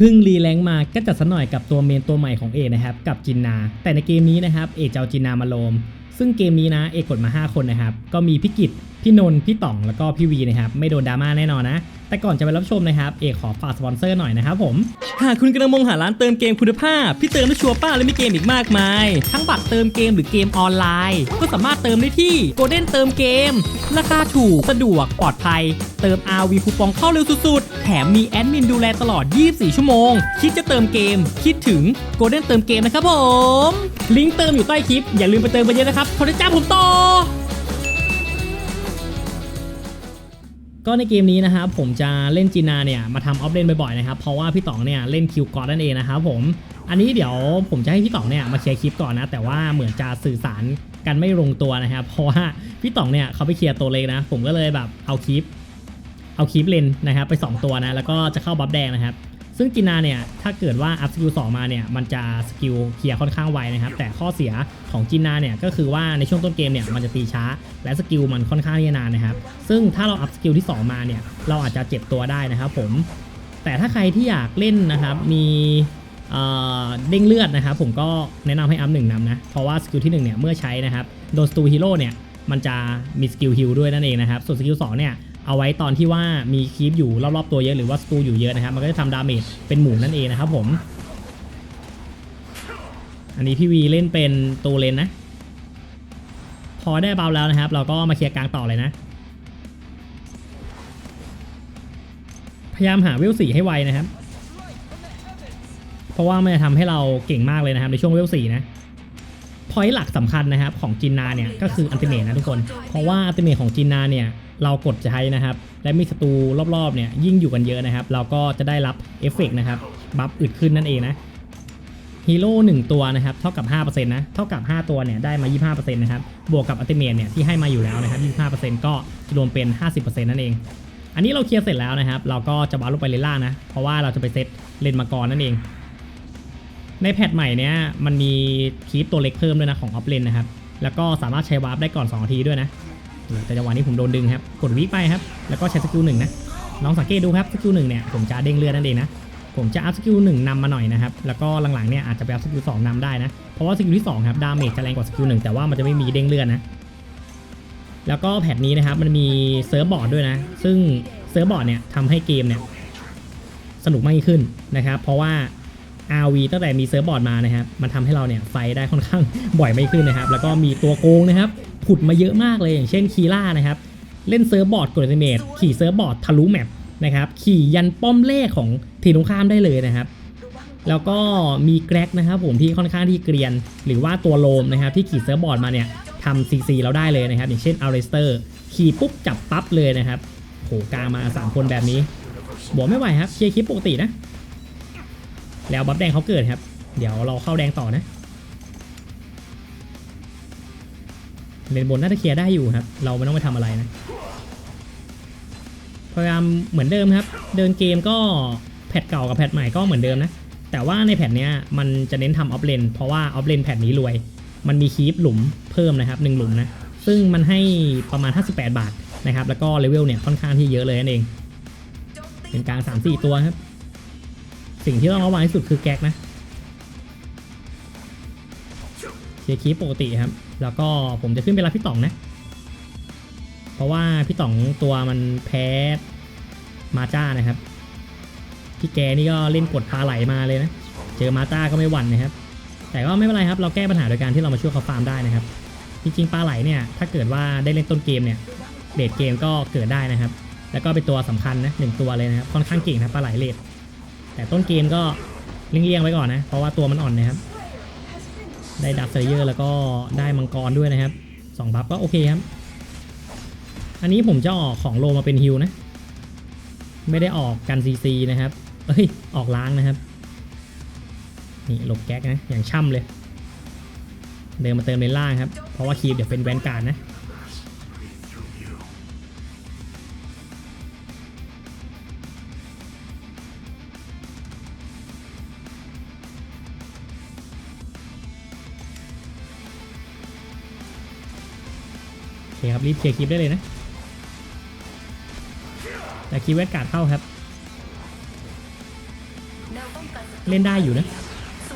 พึ่งรีแรงมาก็จัดสหน่อยกับตัวเมนตัวใหม่ของเอกนะครับกับจินนา แต่ในเกมนี้นะครับเอกจะเอาจินนามาโลม ซึ่งเกมนี้นะเอกกดมา 5 คนนะครับ ก็มีพี่กิตพี่นนท์พี่ต่องแล้วก็พี่วีนะครับไม่โดนดราม่าแน่นอนนะ แต่ก่อนจะไปรับชมนะครับเอกขอฝากสปอนเซอร์หน่อยนะครับผม หากคุณกำลังมองหาร้านเติมเกมคุณภาพที่เติมได้ชัวร์ป้าและมีเกมอีกมากมาย ทั้งบัตรเติมเกมหรือเกมออนไลน์ ก็สามารถเติมได้ที่ Golden เติมเกม ราคาถูกสะดวกปลอดภัย เติม RV คูปองเข้าเร็วสุดๆ แถมมีแอดมินดูแลตลอด 24 ชั่วโมง คิดจะเติมเกม คิดถึง Golden เติมเกมนะครับผม ลิงก์เติมอยู่ใต้คลิป อย่าลืมไปเติมกันเยอะนะครับขอได้จ้าผมต่อก็ในเกมนี้นะครับผมจะเล่นจีนาเนี่ยมาทำออฟเลนบ่อยๆนะครับเพราะว่าพี่ต๋องเนี่ยเล่นคิวกอร์นั่นเองนะครับผมอันนี้เดี๋ยวผมจะให้พี่ต๋องเนี่ยมาเคลียร์คลิปก่อนนะแต่ว่าเหมือนจะสื่อสารกันไม่ลงตัวนะครับเพราะว่าพี่ต๋องเนี่ยเขาไปเคลียร์ตัวเล็กนะ ผมก็เลยแบบเอาคลิป เอาคลิปเลนนะครับไป2 ตัวนะ แล้วก็จะเข้าบัฟแดงนะครับ ซึ่งกินาเนี่ย ถ้าเกิดว่าอัพสกิล2มาเนี่ย มันจะสกิลเคลียร์ค่อนข้างไวนะครับ แต่ข้อเสียของจินนาเนี่ย ก็คือว่าในช่วงต้นเกมเนี่ย มันจะตีช้า และสกิลมันค่อนข้างที่จะนานนะครับ ซึ่งถ้าเราอัพสกิลที่ 2 มาเนี่ย เราอาจจะเจ็บตัวได้นะครับผม แต่ถ้าใครที่อยากเล่นนะครับ มีเเด้งเลือดนะครับผมก็แนะนำให้อัพหนึ่งนำนะ เพราะว่าสกิลที่1เนี่ยเมื่อใช้นะครับโดนสตูฮีโร่เนี่ยมันจะมีสกิลฮิลด้วยนั่นเองนะครับ ส่วนสกิล2เนี่ย เอาไว้ตอนที่ว่ามีคีปอยู่รอบๆตัวเยอะหรือว่าสตูอยู่เยอะนะครับ มันก็จะทำดาเมจเป็นหมุนนั่นเองนะครับผม อันนี้พี่วีเล่นเป็นตูเลนนะ พอได้เบาแล้วนะครับ เราก็มาเคลียร์กลางต่อเลยนะ พยายามหาเวลสี่ให้ไวนะครับ เพราะว่ามันจะทำให้เราเก่งมากเลยนะครับ ในช่วงเวลสี่นะพอยต์หลักสำคัญนะครับของจินนาเนี่ยก็คืออัลติเมทนะทุกคน เพราะว่าอัลติเมทของจินนาเนี่ย เรากดใช้นะครับ และมีศัตรูรอบๆเนี่ยยิ่งอยู่กันเยอะนะครับ เราก็จะได้รับเอฟเฟกต์นะครับบัฟอึดขึ้นนั่นเองนะฮีโร่1ตัวนะครับเท่ากับ 5%นะเท่ากับ 5 ตัวเนี่ยได้มา 25%นะครับบวกกับอัลติเมทเนี่ยที่ให้มาอยู่แล้วนะครับ25%ก็รวมเป็น 50%นั่นเอง อันนี้เราเคลียร์เสร็จแล้วนะครับ เราก็จะวาร์ปลงไปเลนล่างนะ เพราะว่าเราจะไปเซตเลนมังกรนั่นเอง ในแพทใหม่เนี้ยมันมีคีปตัวเล็กเพิ่มด้วยนะของออฟเลนนะครับแล้วก็สามารถใช้วาร์ปได้ก่อน2นาทีด้วยนะ แต่จังหวะนี้ผมโดนดึงครับ กดวิไปครับ แล้วก็ใช้สกิลหนึ่งนะ ลองสังเกตดูครับ สกิลหนึ่งเนี่ยผมจะเด้งเลือนั่นเองนะ ผมจะอัพสกิลหนึ่งนำมาหน่อยนะครับ แล้วก็หลังๆเนี่ยอาจจะไปอัพสกิลสองนำได้นะ เพราะว่าสกิลที่สองครับ ดาเมจจะแรงกว่าสกิลหนึ่งแต่ว่ามันจะไม่มีเด้งเลือดนะ แล้วก็แพทนี้นะครับ มันมีเซิร์ฟบอร์ดด้วยนะ ซึ่งเซิร์ฟบอร์ดเนี่ยทำให้เกมเนี่ยสนุกมากขึ้นนะครับ เพราะว่า RV ตั้งแต่มีเซิร์ฟบอร์ดมานะครับมันทำให้เราเนี่ยไฟได้ค่อนข้างบ่อยไม่ขึ้นนะครับ แล้วก็มีตัวโกงนะครับผุดมาเยอะมากเลยอย่างเช่นคีล่านะครับ เล่นเซิร์ฟบอร์ดกดอิเมทขี่เซิร์ฟบอร์ดทะลุแมปนะครับ ขี่ยันป้อมแรกของทีมตรงข้ามได้เลยนะครับ แล้วก็มีแกร็กนะครับ ผมที่ค่อนข้างที่เกรียน หรือว่าตัวโลมนะครับ ที่ขี่เซิร์ฟบอร์ดมาเนี่ยทำซีซีเราได้เลยนะครับ อย่างเช่นอาร์เรสเตอร์ขี่ปุ๊บจับปั๊บเลยนะครับโหกลางมา 3 คนแบบนี้บวกไม่ไหวครับเคลียร์คลิปปกตินะ แล้วบัฟแดงเขาเกิดครับ เดี๋ยวเราเข้าแดงต่อนะ เลนบนน่าจะเคลียร์ได้อยู่ครับ เราไม่ต้องไปทำอะไรนะพยายามเหมือนเดิมครับ เดินเกมก็แพทเก่ากับแพทใหม่ก็เหมือนเดิมนะ แต่ว่าในแพทเนี้ยมันจะเน้นทำออฟเลนเพราะว่าออฟเลนแพทนี้รวย มันมีคีปหลุมเพิ่มนะครับหนึ่งหลุมนะ ซึ่งมันให้ประมาณ 58 บาทนะครับ แล้วก็เลเวลเนี่ยค่อนข้างที่เยอะเลยนั่นเอง เป็นกลาง 3-4 ตัวครับ สิ่งที่ต้องระวังที่สุดคือแก๊กนะเคียร์คีปปกติครับ แล้วก็ผมจะขึ้นไปรับพี่ต่องนะ เพราะว่าพี่ต่องตัวมันแพ้มาจ้านะครับ พี่แกนี่ก็เล่นกดปลาไหลมาเลยนะ เจอมาจ้าก็ไม่หวั่นนะครับ แต่ก็ไม่เป็นไรครับ เราแก้ปัญหาโดยการที่เรามาช่วยเขาฟาร์มได้นะครับ จริงๆปลาไหลเนี่ย ถ้าเกิดว่าได้เล่นต้นเกมเนี่ยเลดเกมก็เกิดได้นะครับ แล้วก็เป็นตัวสำคัญนะหนึ่งตัวเลยนะครับ ค่อนข้างเก่งนะปลาไหลเลด แต่ต้นเกมก็เลี่ยงๆไว้ก่อนนะ เพราะว่าตัวมันอ่อนนะครับ ได้ดับเซเยอร์แล้วก็ได้มังกรด้วยนะครับสองบัฟก็โอเคครับ อันนี้ผมจะออกของโลมาเป็นฮิลนะ ไม่ได้ออกกันซีซีนะครับ เอ้ย ออกล้างนะครับ นี่หลบแก๊กนะ อย่างช่ำเลย เดินมาเติมเลนล่างครับ เพราะว่าคีบเดี๋ยวเป็นแวนการ์ดนะ คครับ รีบเคลียร์คลิปได้เลยนะ แต่คีย์แวนการ์ดเข้าครับ เล่นได้อยู่นะ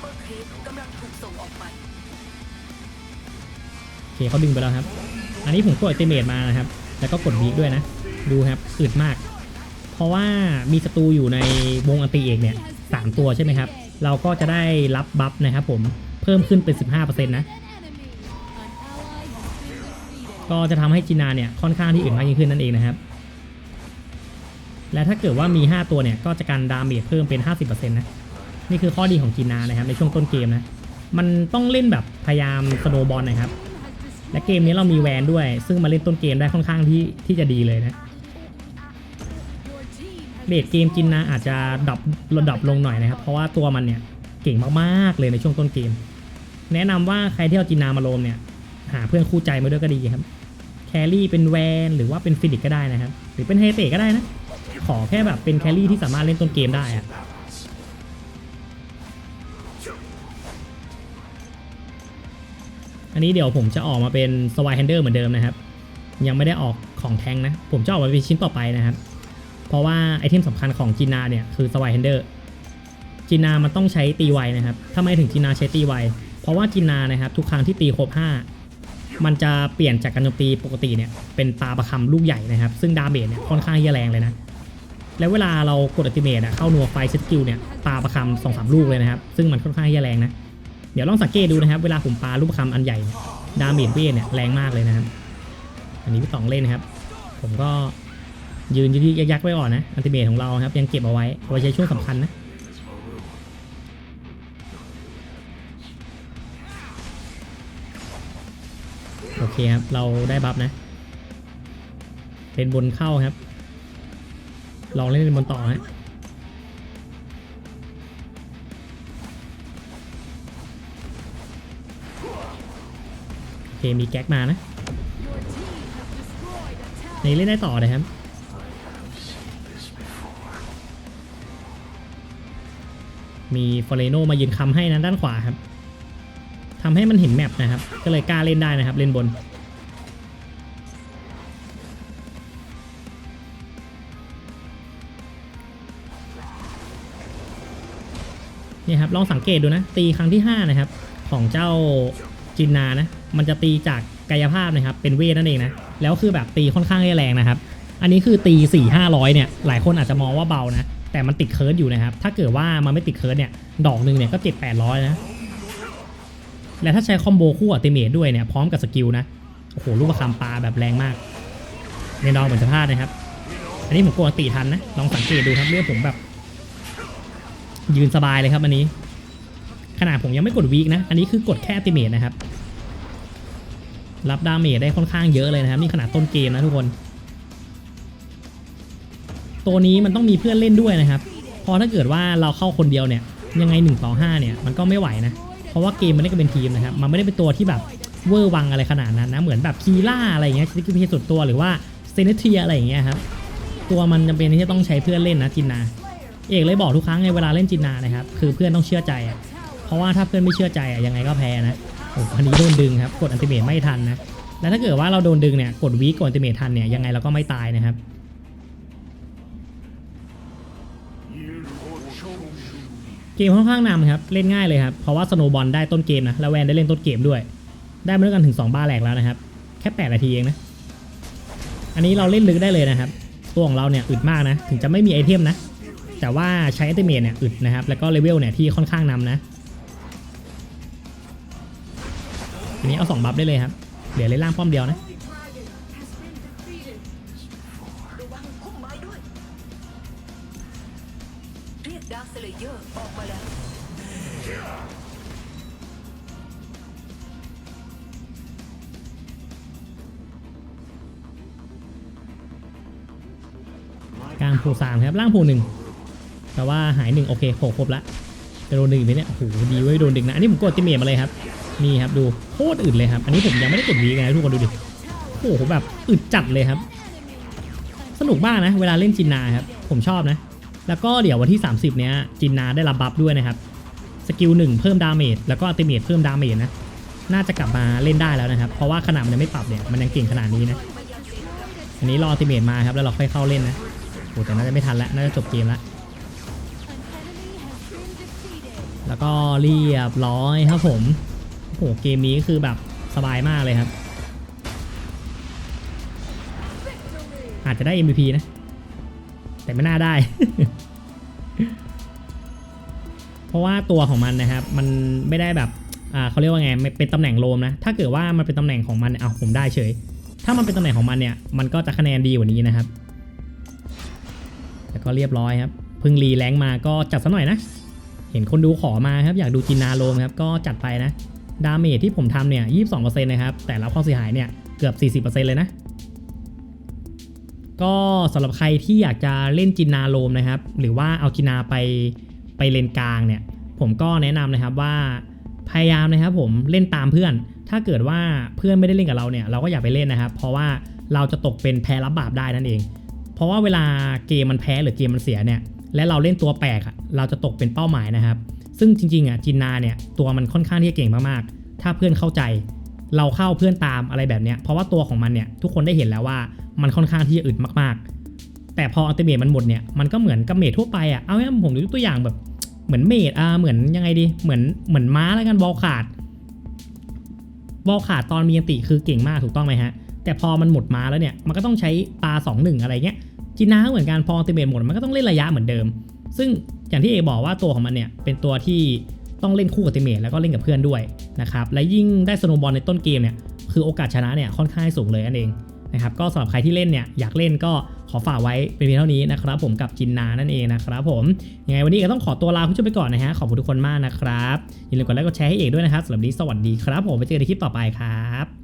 เปอร์ครีปกำลังถูกส่งออกไปโอเคเขาดึงไปแล้วครับ อันนี้ผมกดอัลติเมทมานะครับ แล้วก็กดวีคด้วยนะ ดูครับอึดมาก เพราะว่ามีศัตรูอยู่ในวงอันติเอกเนี่ยสามตัวใช่ไหมครับ เราก็จะได้รับบัฟนะครับผม เพิ่มขึ้นเป็น 15%นะ ก็จะทำให้จีนาเนี่ยค่อนข้างที่อื่นมากยิ่งขึ้นนั่นเองนะครับ และถ้าเกิดว่ามี 5 ตัวเนี่ยก็จะการดาเมจเพิ่มเป็น 50%นะนี่คือข้อดีของจีนานะครับในช่วงต้นเกมนะมันต้องเล่นแบบพยายามสโนบอลนะครับ และเกมนี้เรามีแวนด้วย ซึ่งมาเล่นต้นเกมได้ค่อนข้างที่ที่จะดีเลยนะเลดเกมจินนาอาจจะดับระดับลงหน่อยนะครับ เพราะว่าตัวมันเนี่ยเก่งมากๆเลยในช่วงต้นเกม แนะนำว่าใครที่เอาจินนามาโลมเนี่ย หาเพื่อนคู่ใจมาด้วยก็ดีครับ แครี่เป็นแวนหรือว่าเป็นฟินิกก็ได้นะครับ หรือเป็นเฮเตก็ได้นะ ขอแค่แบบเป็นแครี่ที่สามารถเล่นต้นเกมได้อะอันนี้เดี๋ยวผมจะออกมาเป็นสวายแฮนเดอร์เหมือนเดิมนะครับ ยังไม่ได้ออกของแทงนะ ผมจะออกมาเป็นชิ้นต่อไปนะครับ เพราะว่าไอเทมสำคัญของจีนาเนี่ยคือสวายแฮนเดอร์จีนามันต้องใช้ตีไวนะครับทำไมถึงจีนาใช้ตีไว เพราะว่าจีนานะครับทุกครั้งที่ตีครบ5 มันจะเปลี่ยนจากการโจมตีปกติเนี่ยเป็นปลาประคำลูกใหญ่นะครับ ซึ่งดาเมจเนี่ยค่อนข้างที่จะแรงเลยนะ แล้วเวลาเรากดอัติเมทเข้านัวไฟสกิลเนี่ยปาประคำสองสามลูกเลยนะครับ ซึ่งมันค่อนข้างที่จะแรงนะ เดี๋ยวลองสังเกตดูนะครับ เวลาผมปลาลูกประคำอันใหญ่ดาเมจเวทเนี่ยแรงมากเลยนะครับ อันนี้พี่ต๋องเล่นนะครับ ผมก็ยืนยืดยักๆไว้ก่อนนะอัติเมทของเราครับยังเก็บเอาไว้เอาไว้ใช้ช่วงสำคัญนะ เคครับ เราได้บัฟนะ เป็นบนเข้าครับ ลองเล่นบนต่อฮะโอเคมีแก๊กมานะนี่เล่นได้ต่อเลยครับมีฟอเรโนมายืนคำให้นะด้านขวาครับ ทำให้มันเห็นแมปนะครับ ก็เลยกล้าเล่นได้นะครับ เล่นบน นี่ครับ ลองสังเกตดูนะ ตีครั้งที่ 5 นะครับ ของเจ้าจินนานะ มันจะตีจากกายภาพนะครับ เป็นเวทนั่นเองนะ แล้วคือแบบตีค่อนข้างแรงนะครับ อันนี้คือตี4 500เนี่ย หลายคนอาจจะมองว่าเบานะ แต่มันติดเคิร์ดอยู่นะครับ ถ้าเกิดว่ามันไม่ติดเคิร์ดเนี่ย ดอกหนึ่งเนี่ยก็7 800นะ และถ้าใช้คอมโบคู่อัลติเมทด้วยเนี่ยพร้อมกับสกิลนะ โอ้โหลูกประคำปลาแบบแรงมากในดองเหมือนจะพลาดนะครับ อันนี้ผมกดตีทันนะ ลองสังเกตดูครับเรื่องผมแบบ ยืนสบายเลยครับอันนี้ ขนาดผมยังไม่กดวีคนะ อันนี้คือกดแค่อัลติเมทนะครับรับดาเมจได้ค่อนข้างเยอะเลยนะครับ นี่ขนาดต้นเกมนะทุกคน ตัวนี้มันต้องมีเพื่อนเล่นด้วยนะครับพราะถ้าเกิดว่าเราเข้าคนเดียวเนี่ย ยังไง1ต่อ5เนี่ย มันก็ไม่ไหวนะ เพราะว่าเกมมันเล่นกันเป็นทีมนะครับ มันไม่ได้เป็นตัวที่แบบเวอร์วังอะไรขนาดนั้นนะ เหมือนแบบคีล่าอะไรอย่างเงี้ยที่คือเพศส่วนตัวหรือว่าเซเนเทียอะไรอย่างเงี้ยครับ ตัวมันจำเป็นที่จะต้องใช้เพื่อนเล่นนะจินนา เอกเลยบอกทุกครั้งไงเวลาเล่นจินนานะครับ คือเพื่อนต้องเชื่อใจอะ เพราะว่าถ้าเพื่อนไม่เชื่อใจอะยังไงก็แพ้นะโอ้อันนี้โดนดึงครับ กดอันติเมทไม่ทันนะ แล้วถ้าเกิดว่าเราโดนดึงเนี่ย กดวีกกดอันติเมททันเนี่ยยังไงเราก็ไม่ตายนะครับ เกมค่อนข้างนำครับเล่นง่ายเลยครับเพราะว่าสโนบอลได้ต้นเกมนะแล้วแวนได้เล่นต้นเกมด้วย ได้มาด้วยกันถึง 2 บ้าแหลกแล้วนะครับ แค่ 8 นาทีเองนะ อันนี้เราเล่นลึกได้เลยนะครับ ตัวของเราเนี่ยอึดมากนะ ถึงจะไม่มีไอเทมนะ แต่ว่าใช้อัลติเมเนี่ยอึดนะครับแล้วก็เลเวลเนี่ยที่ค่อนข้างนำนะทีนี้เอาสองบัฟได้เลยครับเดี๋ยวเล่นล่างป้อมเดียวนะ กลางผล่สามครับ ล่างผล่หนึ่งแต่ว่าหายหนึ่งโอเคโผล่ครบละจะโดนดึงไหมเนี่ยโอ้โหดีเว้ยโดนดึงนะ อันนี้ผมกดติเมทมาเลยครับ นี่ครับดูโคตรอึดเลยครับ อันนี้ผมยังไม่ได้กดวีกันนะทุกคนดูดิ โอ้โหแบบอึดจัดเลยครับ สนุกมากนะ เวลาเล่นจินนาครับ ผมชอบนะ แล้วก็เดี๋ยววันที่ 30 เนี้ยจินนาได้รับบัฟด้วยนะครับ สกิลหนึ่งเพิ่มดาเมจแล้วก็อัติเมทเพิ่มดาเมจนะ น่าจะกลับมาเล่นได้แล้วนะครับ เพราะว่าขนาดมันยังไม่ปรับเนี่ยมันยังเก่งขนาดนี้นะ อันนี้รออัติเมทมาครับแล้วเราค่อยเข้าเล่นนะโอ้แต่น่าจะไม่ทันแล้วน่าจะจบเกมแล้วแล้วก็เรียบร้อยครับผมโอ้โหเกมนี้คือแบบสบายมากเลยครับ อาจจะได้ MVP นะ แต่ไม่น่าได้ เพราะว่าตัวของมันนะครับ มันไม่ได้แบบอ่าเขาเรียกว่าไงเป็นตำแหน่งโลมนะ ถ้าเกิดว่ามันเป็นตำแหน่งของมันเอาผมได้เฉย ถ้ามันเป็นตำแหน่งของมันเนี่ย มันก็จะคะแนนดีกว่านี้นะครับ แล้วก็เรียบร้อยครับพิ่งรีแรงมาก็จัดซะหน่อยนะ เห็นคนดูขอมาครับ อยากดูจินนาโลมครับ ก็จัดไปนะ ดาเมจที่ผมทำเนี่ย 22%นะครับ แต่รับความเสียหายเนี่ย เกือบ 40%เลยนะ ก็สำหรับใครที่อยากจะเล่นจินนาโลมนะครับ หรือว่าเอาจินนาไปไปเลนกลางเนี่ย ผมก็แนะนำนะครับว่าพยายามนะครับผมเล่นตามเพื่อน ถ้าเกิดว่าเพื่อนไม่ได้เล่นกับเราเนี่ย เราก็อย่าไปเล่นนะครับ เพราะว่าเราจะตกเป็นแพ้รับบาปได้นั่นเอง เพราะว่าเวลาเกมมันแพ้หรือเกมมันเสียเนี่ย และเราเล่นตัวแปลกเราจะตกเป็นเป้าหมายนะครับ ซึ่งจริงๆอะจินนาเนี่ยตัวมันค่อนข้างที่จะเก่งมากๆ ถ้าเพื่อนเข้าใจ เราเข้าเพื่อนตามอะไรแบบเนี้ยเพราะว่าตัวของมันเนี่ยทุกคนได้เห็นแล้วว่า มันค่อนข้างที่จะอึดมากๆ แต่พออัลติเมทมันหมดเนี่ยมันก็เหมือนกับเมททั่วไปอะเอาง่ายผมยกตัวอย่างแบบเหมือนเมทอ่าเหมือนยังไงดี เหมือนเหมือนม้าแล้วกันบอลขาด บอลขาดตอนมีอติคือเก่งมากถูกต้องไหมฮะ แต่พอมันหมดม้าแล้วเนี่ย มันก็ต้องใช้ปลา2 1 อะไรเงี้ยจีน่าก็เหมือนกันพออัลติเมทหมดมันก็ต้องเล่นระยะเหมือนเดิม ซึ่งอย่างที่เอบอกว่าตัวของมันเนี่ยเป็นตัวที่ต้องเล่นคู่กับติเมทแล้วก็เล่นกับเพื่อนด้วยนะครับ และยิ่งได้สโนบอลในต้นเกมเนี่ยคือโอกาสชนะเนี่ยค่อนข้างสูงเลยนั่นเอง นะครับก็สำหรับใครที่เล่นเนี่ยอยากเล่นก็ขอฝากไว้เป็นเพียงเท่านี้นะครับผมกับจินนานั่นเองนะครับผมยังไงวันนี้ก็ต้องขอตัวลาคุณผู้ชมไปก่อนนะฮะขอบคุณทุกคนมากนะครับอย่าลืมกดไลค์กดแชร์ให้เอกด้วยนะครับสำหรับนี้สวัสดีครับผมไปเจอกันในคลิปต่อไปครับ